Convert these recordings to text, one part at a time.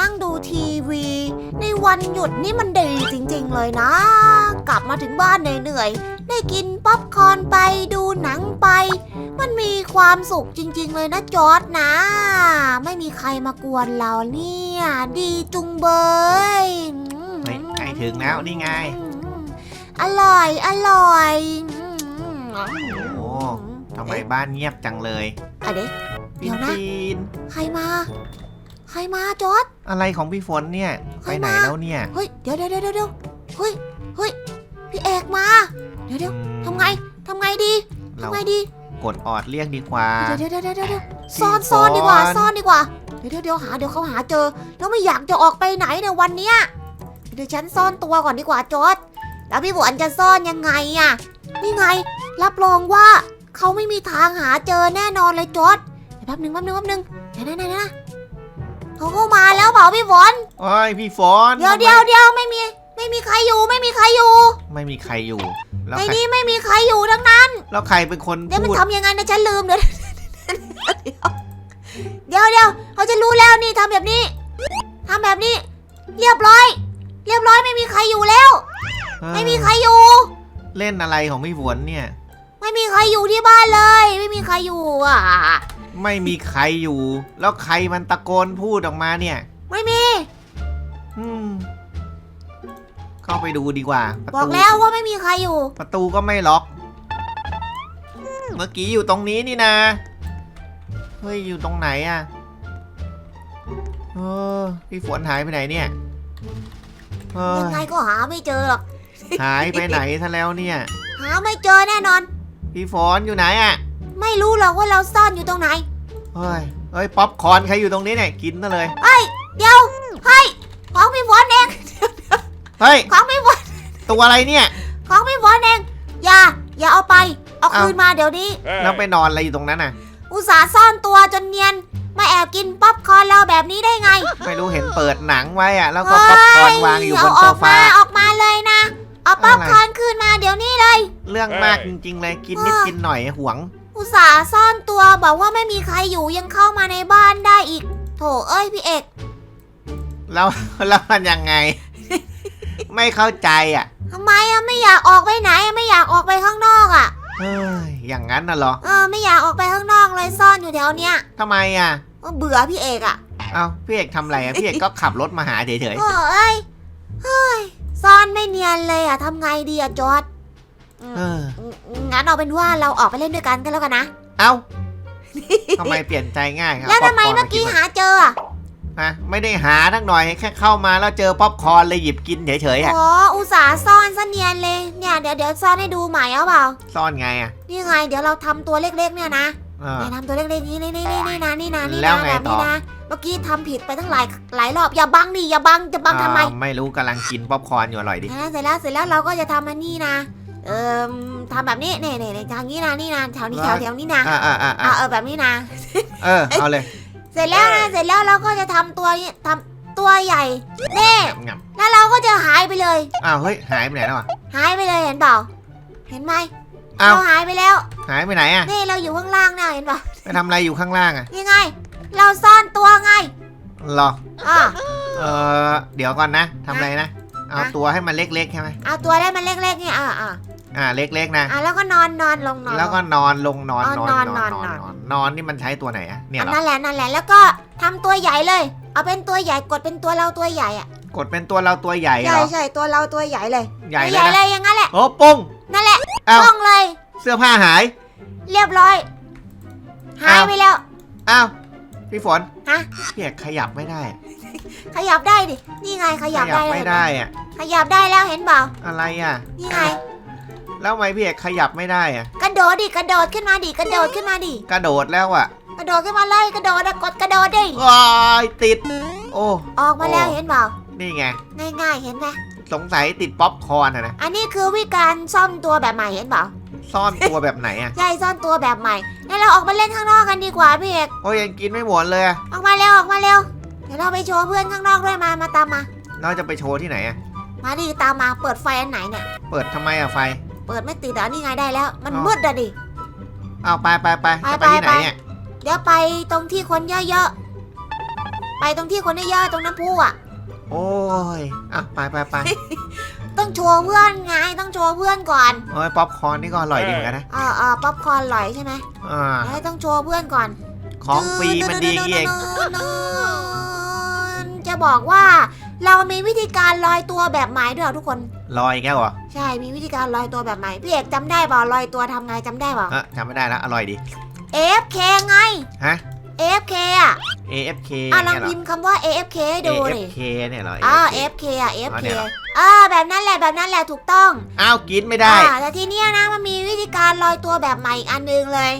นั่งดูทีวี ในวันหยุดนี่มันดีจริงๆเลยนะ กลับมาถึงบ้านเหนื่อยๆได้กินป๊อปคอร์นไปดูหนังไป มันมีความสุขจริง ๆ เลยนะจอร์ดนะ ไม่มีใครมากวนเราเนี่ย ดีจุงเบยเฮ้ยใกล้ถึงแล้วนี่ไง อร่อยอร่อยโอ้ทำไมบ้านเงียบจังเลยอะเด็กเดี๋ยวนะปีนใครมา ใครมาจอร์ดๆอะไรของพี่ฝนเนี่ย ใครไปไหนมาแล้วเนี่ยเฮ้ย เดี๋ยวเดี๋ยวเดี๋ยวเดี๋ยวเฮ้ย เฮ้ย พี่เอกมา เดี๋ยวเดี๋ยวอืมทำไงทำไงดีเราทำไงดีกดออดเรียกดีกว่า เดี๋ยวเดี๋ยวเดี๋ยวเดี๋ยวเดี๋ยวพี่ซ่อนฝนซ่อนดีกว่าซ่อนดีกว่า เดี๋ยวเดี๋ยวเดี๋ยวหาเดี๋ยวเขาหาเจอ แล้วไม่อยากจะออกไปไหนในยวันเนี้ยเดี๋ยวฉันซ่อนตัวก่อนดีกว่าจอร์ดแล้วพี่ฝนจะซ่อนยังไงอะนี่ไง รับรองว่าเขาไม่มีทางหาเจอแน่นอนเลยจอร์ดเดี๋ยวแป๊บหนึงแป๊บหนึงแป๊บหนึงเดี๋ยวนะเดี๋ยวนะ เขาเข้ามาแล้วเปล่าพี่ฝนโอ้ยพี่ฝนเดี๋ยวทำไมเดี๋ยวเดี๋ยวไม่มี ไม่มีใครอยู่ไม่มีใครอยู่ไม่มีใครอยู่ แล้วในใครนี้ไม่มีใครอยู่ทั้งนั้นแล้วใครเป็นคนเดี๋ยวมันพูดทำยังไงนะฉันลืมเดี๋ยวเดี๋ยวเดี๋ยวเขาจะรู้แล้วนี่ทำแบบนี้ทำแบบนี้ เรียบร้อย เรียบร้อยไม่มีใครอยู่แล้ว เออไม่มีใครอยู่ เล่นอะไรของพี่ฝนเนี่ย ไม่มีใครอยู่ที่บ้านเลย ไม่มีใครอยู่อะ ไม่มีใครอยู่ แล้วใครมันตะโกนพูดออกมาเนี่ย ไม่มี อืมเข้าไปดูดีกว่าประบอกตูแล้วว่าไม่มีใครอยู่ ประตูก็ไม่ล็อก เมื่อกี้อยู่ตรงนี้นี่นะเฮ้ยอยู่ตรงไหนอะเออพี่ฝนหายไปไหนเนี่ยเออยังไงก็หาไม่เจอหรอก หายไปไหนซะแล้วเนี่ย หาไม่เจอแน่นอน พี่ฝนอยู่ไหนอะ ไม่รู้หรอกว่าเราซ่อนอยู่ตรงไหน เฮ้ยเฮ้ยป๊อปคอร์นใครอยู่ตรงนี้เนี่ยกินซะเลยเดี๋ยว เฮ้ย ของพี่ฝนเอง เฮ้ย ของพี่ฝนตัวอะไรเนี่ย ของพี่ฝนเอง อย่า อย่าเอาไป เอาเอ้าคืนมาเดี๋ยวนี้ แล้วไปนอนอะไรอยู่ตรงนั้นน่ะ อุตส่าห์ซ่อนตัวจนเนียน มาแอบกินป๊อปคอร์นเราแบบนี้ได้ไง ไม่รู้เห็นเปิดหนังไว้อะแล้วก็ป๊อปคอร์นวางอยู่บนเาโซออกฟามาออกมาเลยนะ เอาป๊อปคอร์นคืนมาเดี๋ยวนี้เลย เรื่องมากจริงๆเลย กินนิดกินหน่อยหวง อุตส่าห์ซ่อนตัวบอกว่าไม่มีใครอยู่ยังเข้ามาในบ้านได้อีก โถเอ้ยพี่เอก แล้วแล้วมันยังไง ไม่เข้าใจอะทำไมอะไม่อยากออกไปไหนอะไม่อยากออกไปข้างนอกอะเฮ้ยอย่างนั้นน่ะเหรอเออไม่อยากออกไปข้างนอกเลยซ่อนอยู่แถวเนี้ยทำไมอะก็เบื่อพี่เอกอะเอ้าพี่เอกทำอะไรอะพี่เอกก็ขับรถมาหาเฉยโอ้เอ้ยเฮ้ยซ่อนไม่เนียนเลยอะทำไงดีอะจอร์ดอืๆม เออ งั้นเอาเป็นว่าเราออกไปเล่นด้วยกันกันแล้วกันนะ เอ้าทำไมเปลี่ยนใจง่ายครับแล้วทำไมป๊ปคร์นเมื่อกี้าหาเจออะฮะไม่ได้หาทั้งหน่อยแค่เข้ามาแล้วเจอป๊อปคอร์นเลยหยิบกินเฉยๆอะอ๋ออุตส่าห์ซ่อนซะเนียนเลย เนี่ยเดี๋ยวเดี๋ยวซ่อนให้ดูใหม่เอาเปล่า ซ่อนไงอะนี่ไง เดี๋ยวเราทำตัวเล็กๆเนี่ยนะเออ เนี่ยทำตัวเล็กๆนี่นี่นี่นี่นี่นะนี่นะนี่แล้นะวไงแบบต่นี้อนะ เมื่อกี้ทำผิดไปตั้งหลายหลายรอบอย่าบังดิอย่าบังจะบังทำไมอ้าวไม่รู้กำลังกินป๊อปคอร์นอยู่อร่อยดิอ่าเสร็จแล้วเสร็จแล้วเราก็จะทำอันนี้นะ เอ่อทำแบบนี้เนี่ยเนี่ยเนี่ยทางนี้นะนี่นะแถวนี้แถวแถวนี้นะอ่าอ่าอ่าอ่าเออแบบนี้นะ เออเอาเลยเสร็จแล้วนะเสร็จแล้วเราก็จะทำตัวนี้ทำตัวใหญ่เน่งับแล้วเราก็จะหายไปเลย อ้าวเฮ้ยหายไปไหนแล้วอะ หายไปเลยเห็นเปล่าเห็นไหมอ้าว เราหายไปแล้วหายไปไหนอะนี่เราอยู่ข้างล่างเนี่ยเห็นเปล่าไปทำอะไรอยู่ข้างล่างอะนี่ไง เราซ่อนตัวไงรออ่าเออเดี๋ยวก่อนนะทำอะไรนะ เอาฮะตัวให้มันเล็กๆใช่ไหมเอาตัวได้มันเล็กๆเนี่ยอ่าอ่าอ่าเล็กๆนะอ่าแล้วก็นอนนอนลงนอนแล้วก็นอนลงนอนอ๋อนอนนนออนนนนออนนนอนนอนนี่มันใช้ตัวไหนอะเนี่ยอันเหรอนั่นแหละนั่นแหละแล้วก็ทำตัวใหญ่เลย เอาเป็นตัวใหญ่กดเป็นตัวเราตัวใหญ่อะกดเป็นตัวเราตัวใหญ่เหรใช่อใช่ตัวเราตัวใหญ่เลย ใหญ่ใหเลญ่ยเลนะยอย่างนั้นแหละโอ้ปุ้งนั่นแหละเอ้าต้องเลย เสื้อผ้าหาย เรียบร้อยหายอ้าวไปแล้วอ้าวพี่ฝนฮะพี่เอกขยับไม่ได้ ขยับได้ดิ นี่ไงขยับได้ไม่เลยได้อะขยับได้แล้วเห็นเปล่า อะไรอะ นี่ไง แล้วทำไมพี่เอกขยับไม่ได้อะ กระโดดดิ กระโดดขึ้นมาดิ กระโดดขึ้นมาดิ กระโดดแล้วอะ กระโดดขึ้นมาเลย กระโดดอะกดกระโดดดิว้ายติด โอ้ ออกมาแล้วโอ้เห็นเปล่า นี่ไง ง่ายๆเห็นไหมสงสัยติดป๊อปคอร์นอะนะ อันนี้คือวิธีการซ่อมตัวแบบใหม่เห็นเปล่าซ่อนตัวแบบไหนอะ ใช่ซ่อนตัวแบบใหม่งั้นเราออกมาเล่นข้างนอกกันดีกว่าพี่เอก โอ้ยยังกินไม่หมดเลยอะออกมาเร็วออกมาเร็ว เดี๋ยวเราไปโชว์เพื่อนข้างนอกด้วยมา มาตามมา เราจะไปโชว์ที่ไหนอะมาดิตามมา เปิดไฟอันไหนเนี่ย เปิดทำไมอะไฟ เปิดไม่ติดอะนี่ไงได้แล้ว มันอ๋อมืดอะดิ เอาไปไปไปไปจะไปไปที่ไหนไปเนี่ยเดี๋ยวไปตรงที่คนเยอะๆ ไปตรงที่คนเยอะๆ ตรงน้ำพุอะ โอ้ย อะไปไปไปต้องโชว์เพื่อนไง ต้องโชว์เพื่อนก่อนโอ้ยป๊อปคอร์นนี่ก็อร่อยดีเหมือนกันนะเออเออป๊อปคอร์นอร่อยใช่ไหมอ่าเอ้ยต้องโชว์เพื่อนก่อน ของฟรีมันดีเอง จะบอกว่า เรามีวิธีการลอยตัวแบบใหม่ด้วยเหรอทุกคน ลอยแก้วเหรอใช่ มีวิธีการลอยตัวแบบใหม่พี่เอกจำได้เปล่าลอยตัวทำไงจำได้เปล่า เออจำไม่ได้แล้วอร่อยดี AFK ไง ฮะ AFK อะ AFK อะลองเนี่ยเหรอ พิมพ์คำว่า AFK ให้ดูดิ AFK เนี่ยเหรอ อ่า AFK AFK อะ อ๋อ AFK เนี่ยเหรอ อ่าแบบนั้นแหละแบบนั้นแหละถูกต้องอ้าวกินไม่ได้ อ่าแต่ทีเนี้ยนะมันมีวิธีการลอยตัวแบบใหม่อีกอันหนึงเลย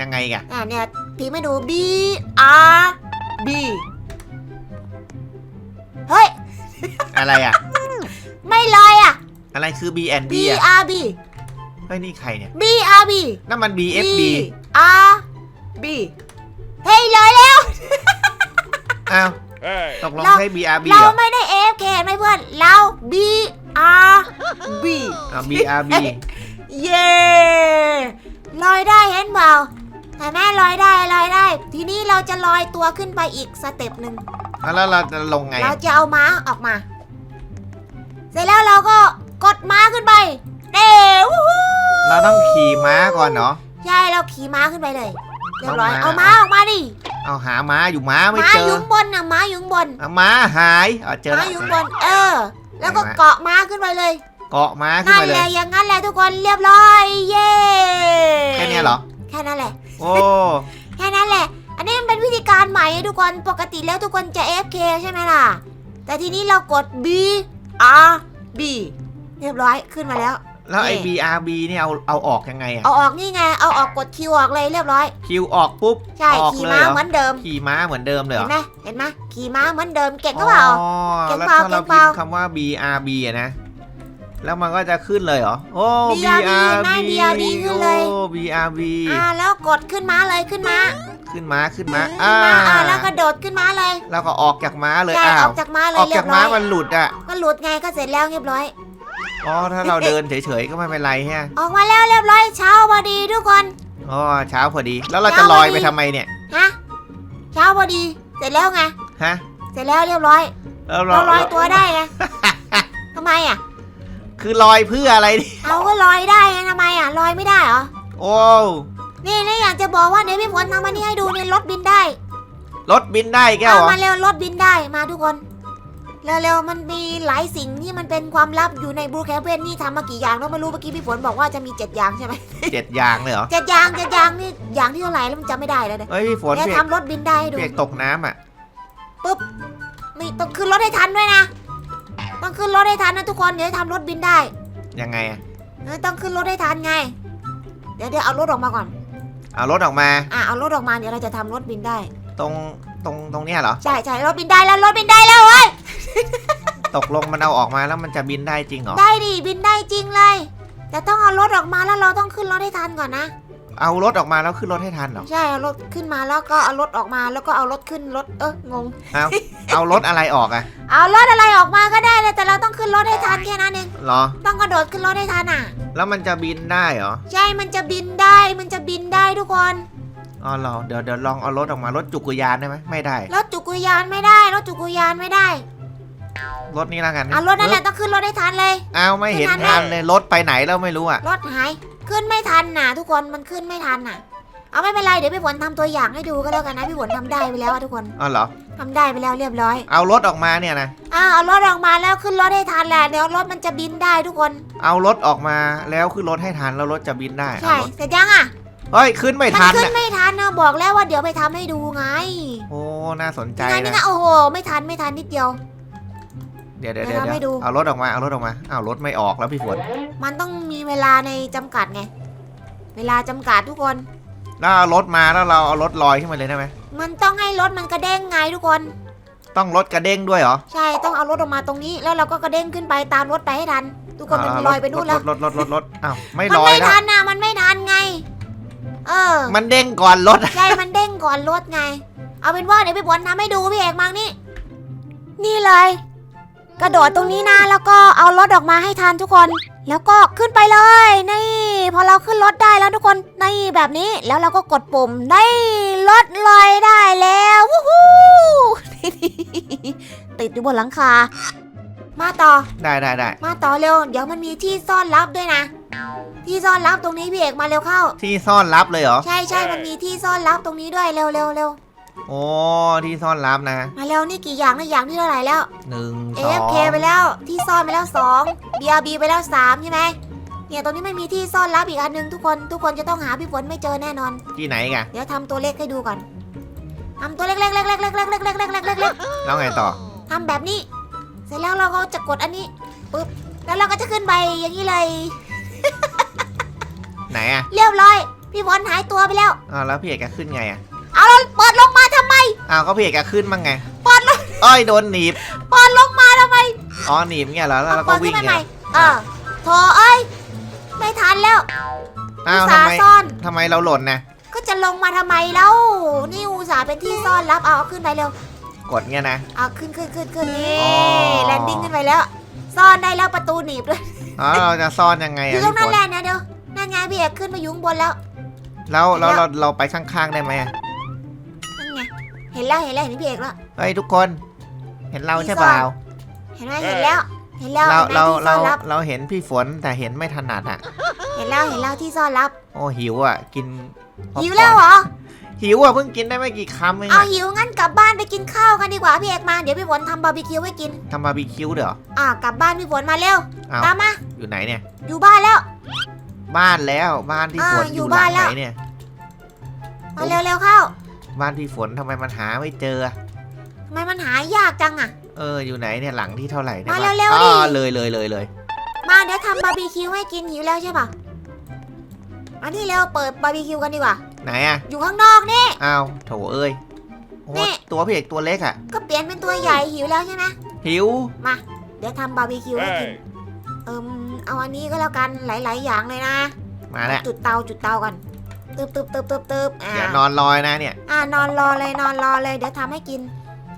ยังไงกะอ่าเนี่ยพิมพ์ให้ดู B R B เฮ้ย อะไรอะ ไม่ลอยอะ อะไรคือ B and B B อะ R B เฮ้ยนี่ใครเนี่ย B R B นั่นมัน B F B R B เฮ้ยลอยแล้ว อ้าว Hey. ตกลงเรา ใช่ B R B เราเหรอไม่ได้ AFK ไม่เพื่อน เรา B R B อ้าว B R B เย้ลอยได้เห็นเปล่าแต่แม่ลอยได้ลอยได้ ทีนี้เราจะลอยตัวขึ้นไปอีกสเต็ปหนึ่ง แล้วเราจะลงไง เราจะเอาม้าออกมา เสร็จแล้วเราก็กดม้าขึ้นไปเด้วู้ฮู้เราต้องขี่ม้าก่อนเนาะ ใช่เราขี่ม้าขึ้นไปเลยเรียบร้อยเอาเอาม้า ม้าออกมาดิเอาหาม้าอยู่ม้าไม่ม้าเจออยู่ข้างบนนะม้าอยู่ข้างบนเอาม้าหายอ๋อเจอม้าแล้ว อยู่ข้างบน เออ แล้วก็ไหนวะ เกาะม้าขึ้นไปเลยเกาะม้าขึ้นนั่นไปเลแหละยอย่างนั้นแหละทุกคนเรียบร้อย เย้แค่เนี้ยเหรอ แค่นั้นแหละ โอ้ วิธีการใหม่ทุกคนปกติแล้วทุกคนจะ FK ใช่ไหมล่ะ แต่ทีนี้เรากด B R B เรียบร้อยขึ้นมาแล้ว แล้วไอ้นี่ B R B เนี่ยเอาเอาออกยังไงอะเอาออกนี่ไง เอาออกกดคิวออกเลยเรียบร้อย คิวออกปุ๊บใช่ออกขี่เลยม้าเหรอเหมือนเดิม ขี่ม้าเหมือนเดิมเลยเหรเห็อนไหมเห็นไหมขี่ม้าเหมือนเดิมเก่งก็เปล่า อ๋อเก่งแล้วเปล่าถ้าเราเก่งเปพิล่า มพ์คำว่า B R B อะนะ แล้วมันก็จะขึ้นเลยเหรอ โอ้ B BRB R ไม่ B BRB ขึ้นเลย โอ้ B R B อ่าแล้วกดขึ้นม้าเลยขึ้นม้าขึ้นม้าขึ้นม้าขึ้นม้าอ่าแล้วก็โดดขึ้นม้าเลยแล้วก็ออกจากม้าเลยใช่อ้าอวอกจากม้าเลอยอกเรีจายกบร้ม้าอยมันหลุดอะก็หลุดไงก็เสร็จแล้วเรียบร้อย อ๋อถ้าเราเดินเฉยๆก็ไม่เป็นไรฮะออกมาแล้วเรียบร้อยเช้าพอดีทุกคน อ๋อเช้าพอดี แล้วเราจะลอยไปทำไมเนี่ยฮะเช้าพอดี เสร็จแล้วไง ฮะเสร็จแล้วเรียบร้อยแล้วเราลอยตัวได้ไง ทำไมอะ คือลอยเพื่ออะไรดิเอาก็ลอยได้ไงทำไมอะลอยไม่ได้เหรอ โอ้นี่นี่อยากจะบอกว่าเดี๋ยวพี่ฝนทำอันนี้ให้ดูเนี่ยรถบินได้รถบินได้แก้วเอาเหรอมาเร็วรถบินได้มาทุกคน เร็วๆมันมีหลายสิ่งที่มันเป็นความลับอยู่ในบลูแคปเวนนี่ทำมากี่อย่างแล้วไม่รู้เมื่อกี้พี่ฝนบอกว่าจะมีเจ็ดอย่างใช่ไหมเจ็ดอย่างเลยเหรอเจ็ดอย่างเจ็ดอย่างนี่อย่างที่เท่าไหร่แล้วมันจำไม่ได้แล้วเนี่ยเฮ้ยพี่ฝนเนี่ยเปียกทำรถบินได้ให้ดูเปียกตกน้ำอะนี่ต้องขึ้นรถให้ทันด้วยนะ ต้องขึ้นรถให้ทันนะทุกคนเดี๋ยวทำรถบินได้ยังไงอะเออต้องขึ้นรถให้ทันไง เดี๋ยวเดี๋ยวเอารถออกมาก่อนเอารถออกมา อะเอารถออกมาเดี๋ยวเราจะทำรถบินได้ตรงตรงตรงเนี้ยเหรอ ใช่ใช่รถบินได้แล้วรถบินได้แล้วเว้ยตกลงมันเอาออกมาแล้วมันจะบินได้จริงเหรอ ได้ดิบินได้จริงเลย แต่ต้องเอารถออกมาแล้วเราต้องขึ้นรถให้ทันก่อนนะ เอารถออกมาแล้วขึ้นรถให้ทันเหรอ ใช่เอารถขึ้นมาแล้วก็เอารถออกมาแล้วก็เอารถขึ้นรถเอองง เอาเอารถอะไรออกอะเอารถอะไรออกมาก็ได้เลยแต่เราต้องขึ้นรถให้ทันแค่นั้นเองเหรอ ต้องกระโดดขึ้นรถให้ทันอะ แล้วมันจะบินได้เหรอ ใช่มันจะบินได้มันจะบินได้ทุกคนอ๋อเหรอเดี๋ยวเดี๋ยวลองเอารถออกมารถจุกรยานได้ไหมไม่ได้ รถจักรยานไม่ได้รถจักรยานไม่ได้รถนี้แล้วกันเอารถนั่นแหละต้องขึ้นรถให้ทันเลย เอาไม่เห็นไม่ทันทันเลยรถไปไหนแล้วไม่รู้อะรถหาย ขึ้นไม่ทันน่ะทุกคนมันขึ้นไม่ทันน่ะ เอาไม่เป็นไรเดี๋ยวพี่ฝนทำตัวอย่างให้ดูก็แล้วกันนะพี่ฝนทำได้ไปแล้วอะทุกคนอ๋อเหรอ ทำได้ไปแล้วเรียบร้อยเอารถออกมาเนี่ยนะอ้าวเอารถออกมาแล้วขึ้นรถให้ทันแหละเดี๋ยวรถมันจะบินได้ทุกคนเอารถออกมาแล้วขึ้นรถให้ทันแล้วรถจะบินได้ใช่เอารถเสร็จยังอะเฮ้ยขึ้นไม่มัทันขึ้นอะไม่ทันนะบอกแล้วว่าเดี๋ยวไปทำให้ดูไงโอ้ น่าสนใจนี่ไงนี่ไงนะ โอ้โหไม่ทันไม่ทันนิดเดียวเดี๋ยวเดี๋ยวเดี๋เดี๋ยยววทำให้ดูเอารถออกมาเอารถออกมาเอารถไม่ออกแล้วพี่ฝนมันต้องมีเวลาในจำกัดไงเวลาจำกัดทุกคนแล้วเอารถมาแล้วเราเอารถลอยขึ้นมาเลยได้ไหมมันต้องให้รถมันกระเด้งไงทุกคน ต้องรถกระเด้งด้วยเหรอใช่ต้องเอารถออกมาตรงนี้ แล้วเราก็กระเด้งขึ้นไปตามรถไปให้ทัน ทุกคนมันเาลอยไปนู่นแล้วรถรถรถรถรถอ้าวไม่มันลอยไม่แล้วทันนะมันไม่ทันไง เออ มันเด้งก่อนรถใช่มันเด้งก่อนรถไง เอาเป็นว่าเดี๋ยวพี่บอลทำให้ดูพี่เอกมังนี่นี่เลย กระโดดตรงนี้นะแล้วก็เอารถออกมาให้ทันทุกคน แล้วก็ขึ้นไปเลยนี่พอเราขึ้นรถได้แล้วทุกคนนี่แบบนี้แล้วเราก็กดปุ่มได้รถลอยได้แล้ววู้ฮู้ติดอยู่บนหลังคา มาต่อได้ได้ได้มาต่อเร็ว เดี๋ยวมันมีที่ซ่อนลับด้วยนะ ที่ซ่อนลับตรงนี้พี่เอกมาเร็วเข้า ที่ซ่อนลับเลยเหรอ ใช่ใช่มันมีที่ซ่อนลับตรงนี้ด้วยเร็วเร็วเร็ว โอ้ที่ซ่อนลับนะมาแล้วนี่กี่อย่างนะอย่างที่เท่าไหร่แล้วหนึ่งเอสฟองเคไปแล้วที่ซ่อนไปแล้วสองเบีอบีไปแล้วสามใช่ไหมเนี่ยตอนนี้ไม่มีที่ซ่อนลับอีกอันหนึ่งทุกคนทุกคนจะต้องหาพี่ฝนไม่เจอแน่นอน ที่ไหนกันเดี๋ยวทำตัวเลขให้ดูก่อนทำตัวเล็กๆเล็กๆเล็กๆเล็กๆเล็กๆเล็กๆเล็กๆเล็กแล้วไงต่อ ๆทำแบบนี้ เสร็จแล้วเราก็จะกดอันนี้ปึ๊บแล้วเราก็จะขึ้นไปอย่างนี้เลย ไหนอะเรียบร้อย พี่ฝนหายตัวไปแล้วอ้าวแล้วพี่เอกจะขึ้นไงอะ เอาเราเปิดลงมาทำไม อ้าวก็พี่เอกจะขึ้นมั้งไงเปิดลงเอ้ยโดนหนีบเปิดลงมาทำไมอ๋อหนีบเงี้ยเหรอแล้วเอาเราเปิก็ดขึ้วิ่นงไปไงใหม่เออโถเอ้ย ไม่ทันแล้วอ้าอุวตส่าทำไมห์ซ่อน ทำไมเราหล่นนะก็จะลงมาทำไมแล้ว นี่อุตส่าห์เป็นที่ซ่อนรับเอาเอาขึ้นไปเร็ว กดเงี้ยนะ เอาขึ้นขึ้นขึ้นขึ้นนี่อ๋อ แลนดิ้งขึ้นไปแล้ว ซ่อนได้แล้วประตูหนีบด้วยอ๋อเราจะซ่อนยังไงออะยู่ตรงพี่นั้นฝแหนละนะเดี๋ยวนั่นไงพี่เอกขึ้นมาอยู่ข้างบนแล้ว แล้วแล้วเราเราไปข้างๆได้ไหมอะนั่นไง เห็นแล้วเห็นแล้วเห็นพี่เอกแล้ว เฮ้ยทุกคน เห็นเราใช่เปล่า เห็นไหมเห็นแล้ว เห็นแล้วเราเห็นไหมเราที่ซ่เราอนรับเราเห็นพี่ฝนแต่เห็นไม่ถนัดอะ เห็นแล้วเห็นแล้วที่ซ่อนรับโอ้หิวอะกินป๊อปหิวคอร์นแล้วเหรอหิวอะเพิ่งกินได้ไม่กี่คำเองเอาอะหิวงั้นกลับบ้านไปกินข้าวกันดีกว่าพี่เอกมาเดี๋ยวพี่ฝนทำบาร์บีคิวให้กินทำบาร์บีคิวเดี๋ยวอ่ากลับบ้านพี่ฝนมาเร็วเอาตามมาอยู่ไหนเนี่ย อยู่บ้านแล้ว บ้านแล้วบ้านที่อ่าฝนออยู่ยู่หบ้าลันงแล้ไหวนเนี่ยมาเร็วเร็วเข้า บ้านพี่ฝนทำไมมันหาไม่เจออะทำไมมันหายากจังอะเอออยู่ไหนเนี่ยหลังที่เท่าไหร่เนี่ยมาบ้นเร็วๆอ๋ดิอเลยเลยเลยเลยมาเดี๋ยวทำบาร์บีคิวให้กินหิวแล้วใช่ปะอันนี้เร็วเปิดบาร์บีคิวกันดีกว่า ไหนอะอยู่ข้างนอกนี่ อ้าวโถเอ้ยโอ้นี่ ตัวพี่เอกตัวเล็กอะ ก็เปลี่ยนเป็นตัวใหญ่หิวแล้วใช่ไหมหิวเดี๋ยวทำบาร์บีคิวให้กินเอิมเอาอันนี้ก็แล้วกันหลาย ๆ อย่างเลยนะ มาแล้วจุดเตาจุดเตากัน ตึบตึบตึบตึบตึบอ่าเดี๋ยวนอนลอยนะเนี่ย อ่านอนรอเลยนอนรอเลย เดี๋ยวทำให้กิน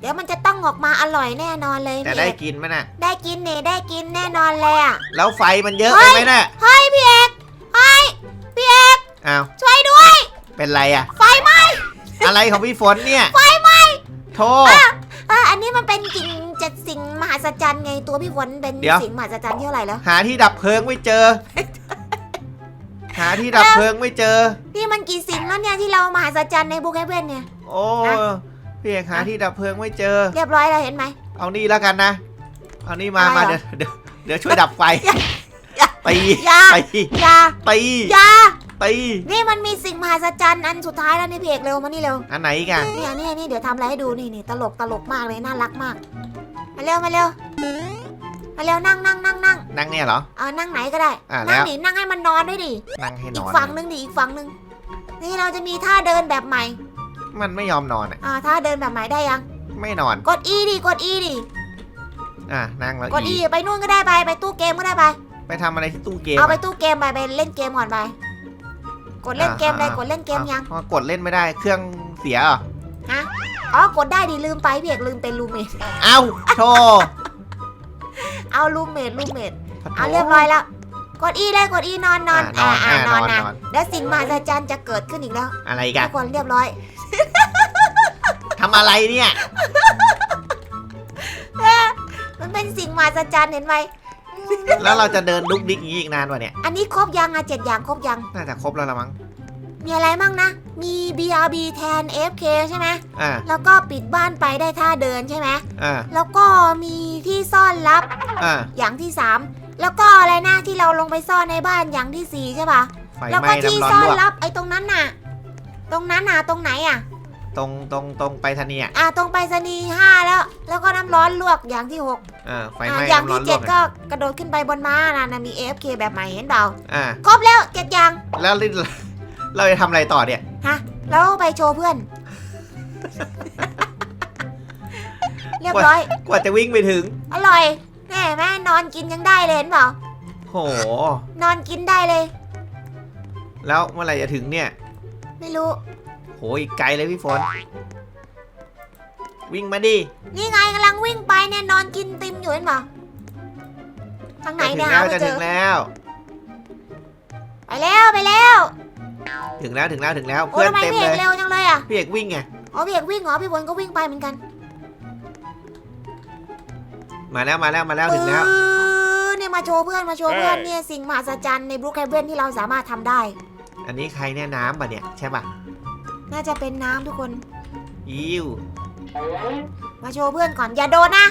เดี๋ยวมันจะต้องออกมาอร่อยแน่นอนเลยแต่พี่ได้เอกกินไหมน่ะ ได้กินเนี่ยได้กินแน่นอนเลยอะ แล้วไฟมันเยอะเฮ้ไปยไหมน่ะเฮ้ยพี่เอกเฮ้ยพี่เอกอ้าวช่วยด้วย เป็นไรอะ ไฟไหม้ อะไรของพี่ฝนเนี่ยไฟไหม้โทษ เอออันนี้มันเป็นสิ่งเจ็ดสิ่งมหัศจรรย์ไงตัวพี่ฝนเป็นเดี๋ยว สิ่งมหัศจรรย์ที่เท่าไหร่แล้ว หาที่ดับเพลิงไม่เจอ หาที่ดับเพลิงไม่เจอ นี่มันกี่สิ่งแล้วเนี่ยที่เรามหัศจรรย์ในบุกเฮเว่นเนี่ย โอ้ฮะพี่เอกหาที่ดับเพลิงไม่เจอ เรียบร้อยแล้วเห็นไหม เอานี่แล้วกันนะ เอานี่มาอะไรมาเหรเดี๋อยวเดี๋ยวเดี๋ยวช่วยดับไฟอย่าตีอย่าตีอยาตีอยาตีนี่มันมีสิ่งมหัศจรรย์อันสุดท้ายแล้วนี่พี่เอกเร็วมานี่เร็ว อันไหนอีกันเนี่ยเนี่ยนี่เดี๋ยวทำอะไรให้ดูนี่นี่ตลกตลกมากเลยน่ารักมาก มาเร็วมาเร็ว มาเร็วนั่งนั่งนั่งนั่งนั่งเนี่ยเหรอ เออนั่งไหนก็ได้ อะนั่แล้งวดินั่งให้มันนอนด้วยดิ นั่งให้นอีอกนฝั่งหนึงดิอีกฝั่งหนึงนี่เราจะมีท่าเดินแบบใหม่ มันไม่ยอมนอนอะอ่าท่าเดินแบบใหม่ได้ยัง ไม่นอน กด E ดิ กด E ดิ อะนั่งแล้วกดอี E ไปนู่นก็ได้ไป ไปตู้เกมก็ได้ไป ไปทำอะไรที่ตู้เกมเอาไปอะตู้เกมไปไปเล่นเกมก่อนไป กดเล่นเกมเลยอ่ากดเล่นเกมยังอ๋อกดเล่นไม่ได้เครื่องเสียเหรออ๋อกดได้ดิลืมไปพี่เอกลืมเป็นรูเมทเอ้าโธ่ เอารูเมทรูเมทปะโถเอาเรียบร้อยแล้ว กด E เลยกด E นอนนอนอะนอนอ่านอนอะนอนนะนอนแล้วสิ่งมหัศจรรย์จะเกิดขึ้นอีกแล้ว อะไรอีกัทุนกคนเรียบร้อยทำอะไรเนี่ยมันเป็นสิ่งมหัศจรรย์เห็นไหมแล้วเราจะเดินดุกดิกอย่างนี้อีกนานวะเนี่ย อันนี้ครบยังอะเจ็ดอย่างครบยัง น่าจะครบแล้วละมั้ง มีอะไรมั่งนะ มี BRB แทน FK ใช่ไหมอ่าแล้วก็ปิดบ้านไปได้ท่าเดินใช่ไหมอ่าแล้วก็มีที่ซ่อนลับอ่าอย่างที่สามแล้วก็อะไรนะที่เราลงไปซ่อนในบ้านอย่างที่สี่ใช่ปะไฟแล้วไหม้ก็ที่น้ำร้อนซ่อนลวกลับไอ้ตรงนั้นน่ะ ตรงนั้นน่ะตรงไหนอะ ตรงตรงตรงไปทนีย์อะอะตรงไปรษณีย์ห้าแล้ว แล้วก็น้ำร้อนลวกอย่างที่หกอ่าไฟอะไหม้อย่างน้ำร้อที่นลเจ็วดกก็อะกระโดดขึ้นไปบนม้านะนะมี AFK แบบใหม่เห็นเปล่าอ่าครบแล้วเจ็ดอย่างแล้วเรา เราจะทำอะไรต่อเนี่ย ฮะแล้วไปโชว์เพื่อน เรียบร้อย กว่าจะวิ่งไปถึง อร่อยแน่แม่นอนกินยังได้เลยเห็นเปล่าโห นอนกินได้เลย แล้วเมื่อไหร่จะถึงเนี่ย ไม่รู้ โหอีกไกลเลยพี่ฝน วิ่งมาดินี่ไงกำลังวิ่งไปเนี่ยนอนกินติมอยู่เห็นเปล่าทางไหนจะถึเนี่ยงหาแล้วไม่จะเจถึองแล้ว ไปแล้วไปแล้ว ถึงแล้วถึงแล้วถึงแล้ว โอ้เพื่อนทำไมเต็มพี่เลเอกยเร็วจังเลยอะพี่เอกวิ่งไงอ๋อพี่เอกวิ่งเหรอพี่บนก็วิ่งไปเหมือนกันมาแล้วมาแล้วมาแล้วถึงแล้วปื๊ดเนี่ยมาโชว์เพื่อนมาโชว์เพื่อนเนี่ยสิ่งมหัศจรรย์ในบรูคแคเบนที่เราสามารถทำได้ อันนี้ใครเนี่ยน้ำป่ะเนี่ยใช่ป่ะน่าจะเป็นน้ำทุกคนอิวมาโชว์เพื่อนก่อนอย่าโดนนะ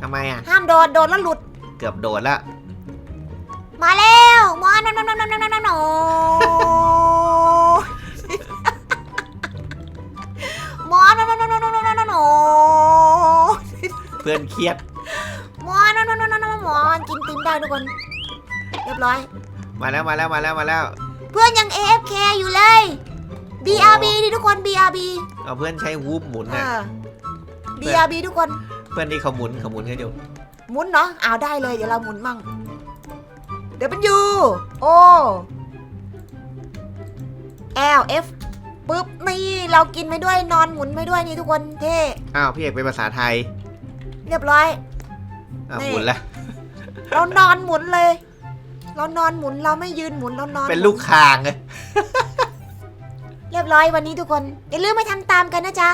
ทำไมอะห้ามโดนโดนแล้วหลุดเกือบโดดละมาแล้ เพื่อนเครียดมอนนนนนมอนกินติมได้ทุกคน เรียบร้อย มาแล้วมาแล้วมาแล้วมาแล้วเพื่อนยัง AFK อยู่เลย BRB ดิทุกคน BRB เอาเพื่อนใช้วูบหมุนเอนะอ BRB ทุกคน เพื่อนนี่เขาหมุนเขาหมุนกันอยู่หมุนเนาะเอาได้เลยเดี๋ยวเราหมุนมั่ง W O L F ปึ๊บนี่เรากินไปด้วยนอนหมุนไปด้วยนี่ทุกคนเท่อ้าวพี่เอกเป็นภาษาไทย เรียบร้อยอ้าวนี่ หมุนละเรานอนหมุนเลย เรานอนหมุนเราไม่ยืนหมุนเรานอนเป็นหมุลูกคางเลยเรียบร้อยวันนี้ทุกคนอย่าลืมไปทำตามกันนะจ๊ะ